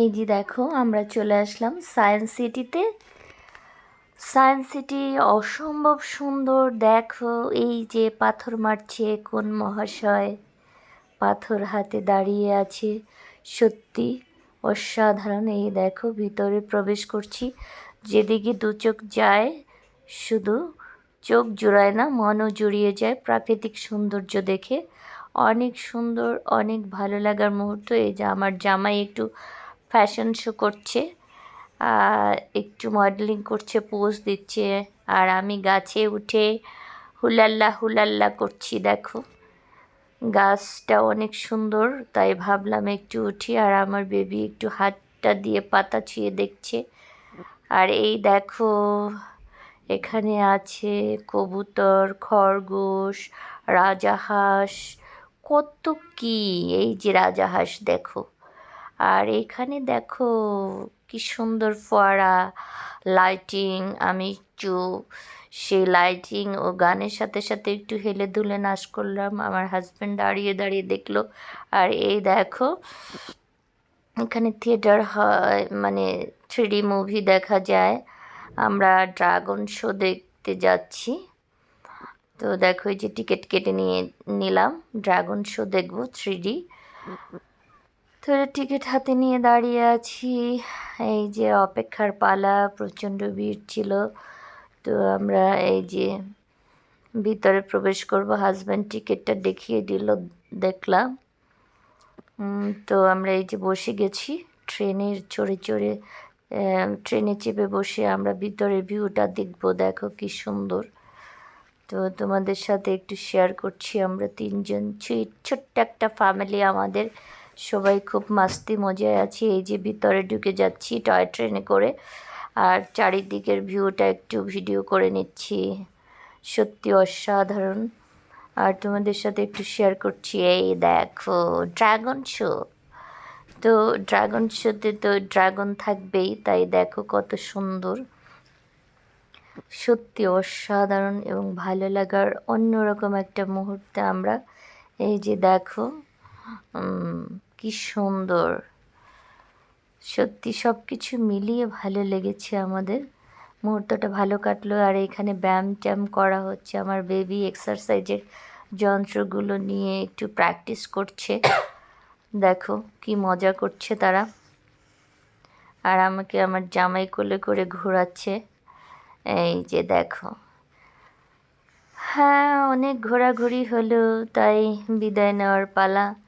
এই যে দেখো, আমরা চলে আসলাম সায়েন্স সিটিতে সায়েন্স সিটি অসম্ভব সুন্দর, দেখো এই যে পাথর মারছে, কোন মহাশয় পাথর হাতে দাঁড়িয়ে আছে। সত্যি অসাধারণ, এই দেখো ভিতরে প্রবেশ করছি। যেদিকে দু চোখ যায়, শুধু চোখ জুড়ায় না, মনও জুড়িয়ে যায় প্রাকৃতিক সৌন্দর্য দেখে। অনেক সুন্দর, অনেক ভালো লাগার মুহূর্ত, এই যে আমার জামাই একটু ফ্যাশন শো করছে, আর একটু মডেলিং করছে পোজ দিচ্ছে, আর আমি গাছে উঠে হুলাল্লা হুলাল্লা করছি, দেখো। গাছটা অনেক সুন্দর, তাই ভাবলাম একটু উঠি, আর আমার বেবি একটু হাতটা দিয়ে পাতা ছুঁয়ে দেখছে। আর এই দেখো, এখানে আছে কবুতর, খরগোশ, রাজাহাঁস, কত কি, এই যে রাজাহাঁস দেখো। আর এখানে দেখো কি সুন্দর ফোয়ারা লাইটিং আমি একটু সেই লাইটিং ও গানের সাথে সাথে একটু হেলে দুলে নাচ করলাম, আমার হাজব্যান্ড দাঁড়িয়ে দাঁড়িয়ে দেখল। আর এই দেখো, এখানে থিয়েটার হয় মানে থ্রিডি মুভি দেখা যায়। আমরা ড্রাগন শো দেখতে যাচ্ছি। তো দেখো এই যে টিকিট কেটে নিয়ে নিলাম ড্রাগন শো দেখব থ্রিডি তো টিকিট হাতে নিয়ে দাঁড়িয়ে আছি। এই যে অপেক্ষার পালা, প্রচণ্ড ভিড় ছিল। তো আমরা এই যে ভিতরে প্রবেশ করব হাজব্যান্ড টিকিটটা দেখিয়ে দিল, দেখলাম। তো আমরা এই যে বসে গেছি, ট্রেনের চড়ে চড়ে ট্রেনে চেপে বসে আমরা ভিতরের ভিউটা দেখব। দেখো কি সুন্দর। তো তোমাদের সাথে একটু শেয়ার করছি, আমরা তিনজন ছোট্ট একটা ফ্যামিলি আমাদের। সবাই খুব মাস্তি মজায় আছি। এই যে ভিতরে ঢুকে যাচ্ছি টয় ট্রেনে করে। আর চারিদিকের ভিউটা একটু ভিডিও করে নিচ্ছি। সত্যি অসাধারণ। আর তোমাদের সাথে একটু শেয়ার করছি। এই দেখো ড্রাগন শো তো ড্রাগন শোতে তো ড্রাগন থাকবেই, তাই দেখো কত সুন্দর। সত্যি অসাধারণ এবং ভালো লাগার অন্যরকম একটা মুহূর্তে আমরা এই যে দেখো কি সুন্দর। সত্যি সব কিছু মিলিয়ে ভালো লেগেছে আমাদের। মুহূর্তটা ভালো কাটলো আর এখানে ব্যায়াম ট্যাম করা হচ্ছে। আমার বেবি এক্সারসাইজের যন্ত্রগুলো নিয়ে একটু প্র্যাকটিস করছে। দেখো কি মজা করছে তারা। আর আমাকে আমার জামাই কোলে করে ঘোরাচ্ছে। এই যে দেখো। হ্যাঁ অনেক ঘোরাঘুরি হলো, তাই বিদায় নেওয়ার পালা।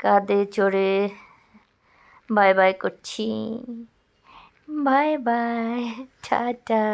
কাঁধে চড়ে বাই বাই করছি। Bye bye tata.